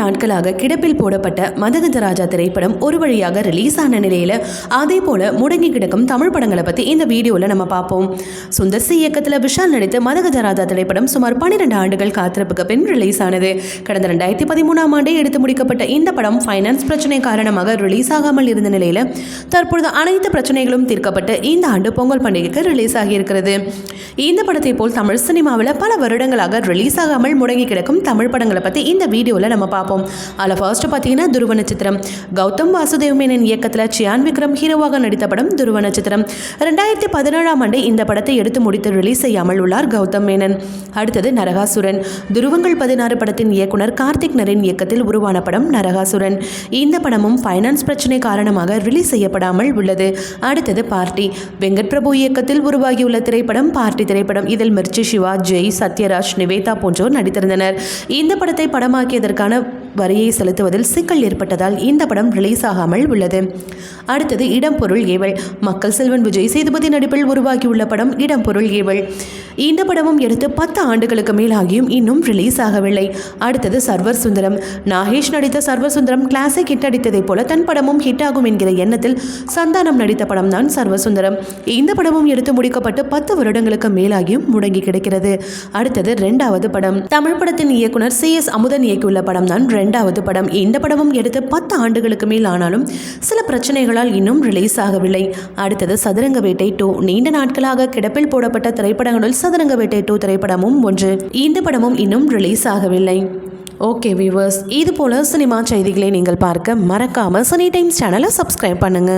நாட்களாக கிடப்பில் போடப்பட்ட மதகஜராஜா திரைப்படம் ஒரு வழியாக ரிலீஸ் ஆன நிலையில் அதே போல முடங்கி கிடக்கும் தமிழ் படங்களை பற்றி இந்த வீடியோவில் நம்ம பார்ப்போம். சுந்தர் சி இயக்கத்தில் விஷால் நடித்த மதகஜராஜா திரைப்படம் சுமார் பன்னிரெண்டு ஆண்டுகள் காத்திருப்புக்கு பின் ரிலீஸ் ஆனது. கடந்த ரெண்டாயிரத்தி பதிமூணாம் ஆண்டே எடுத்து முடிக்கப்பட்ட இந்த படம் ஃபைனான்ஸ் பிரச்சனை காரணமாக ரிலீஸ் ஆகாமல் இருந்த நிலையில் தற்பொழுது அனைத்து பிரச்சனைகளும் தீர்க்கப்பட்டு இந்த ஆண்டு பொங்கல் பண்டிகைக்கு ரிலீஸ் ஆகியிருக்கிறது. இந்த படத்தை போல் தமிழ் சினிமாவில் பல வருடங்களாக ரிலீஸ் ஆகாமல் முடங்கி கிடக்கும் தமிழ் படங்களை பற்றி இந்த வீடியோவில் நம்ம பார்ப்போம் அதில் ஃபர்ஸ்ட் பார்த்தீங்கன்னா துருவ நட்சத்திரம். கௌதம் வாசுதேவ் மேனன் இயக்கத்தில் சியான் விக்ரம் ஹீரோவாக நடித்த படம் துருவ நட்சத்திரம். ரெண்டாயிரத்தி பதினேழாம் ஆண்டு இந்த படத்தை எடுத்து முடித்து ரிலீஸ் செய்யாமல் உள்ளார் கௌதம் மேனன். அடுத்தது நரகாசுரன். துருவங்கள் பதினாறு படத்தின் இயக்குனர் கார்த்திக் நரேன் இயக்கத்தில் உருவான படம் நரகாசுரன். இந்த படமும் ஃபைனான்ஸ் பிரச்சனை காரணமாக ரிலீஸ் செய்யப்படாமல் உள்ளது. அடுத்தது பார்ட்டி. வெங்கட் பிரபு இயக்கத்தில் உருவாகியுள்ள திரைப்படம் பார்ட்டி திரைப்படம். இதில் மிர்ச்சி சிவா ஜெய் சத்யராஜ் நிவேதா போன்றோர் நடித்திருந்தனர். இந்த படத்தை படமாக்கியதற்கான வரியை செலுத்துவதில் சிக்கல் ஏற்பட்டதால் இந்த படம் ரிலீஸ் ஆகாமல் உள்ளது. அடுத்தது இடம் பொருள் ஏவல். மக்கள் செல்வன் விஜய் சேதுபதி நடிப்பில் உருவாகியுள்ள படம் இடம் பொருள் ஏவல். இந்த படமும் எடுத்து பத்து ஆண்டுகளுக்கு மேலாகியும் இன்னும் ரிலீஸ் ஆகவில்லை. அடுத்தது சர்வர் சுந்தரம். நாகேஷ் நடித்த சர்வர் சுந்தரம் கிளாசிக் ஹிட் அடித்ததைப் போல தன் படமும் ஹிட் ஆகும் என்கிற எண்ணத்தில் சந்தானம் நடித்த படம் தான் சர்வசுந்தரம் இந்த படமும் எடுத்து முடிக்கப்பட்டு பத்து வருடங்களுக்கு மேலாகியும் முடங்கி கிடக்கிறது. அடுத்தது ரெண்டாவது படம். தமிழ் படத்தின் இயக்குனர் சி எஸ் அமுதன் இயக்கியுள்ள படம் தான் ரெண்டாவது படம். இந்த படமும் எடுத்து பத்து ஆண்டுகளுக்கு மேல் ஆனாலும் சில பிரச்சனைகளால் இன்னும் ரிலீஸ் ஆகவில்லை. அடுத்தது சதுரங்க வேட்டை டூ நீண்ட நாட்களாக கிடப்பில் போடப்பட்ட திரைப்படங்களுள் சதுரங்க வேட்டை டூ திரைப்படமும் ஒன்று. இந்த படமும் இன்னும் ரிலீஸ் ஆகவில்லை. ஓகே வியூவர்ஸ் இது போல சினிமா செய்திகளை நீங்கள் பார்க்க மறக்காம சனி டைம்ஸ் சேனலை சப்ஸ்கிரைப் பண்ணுங்க.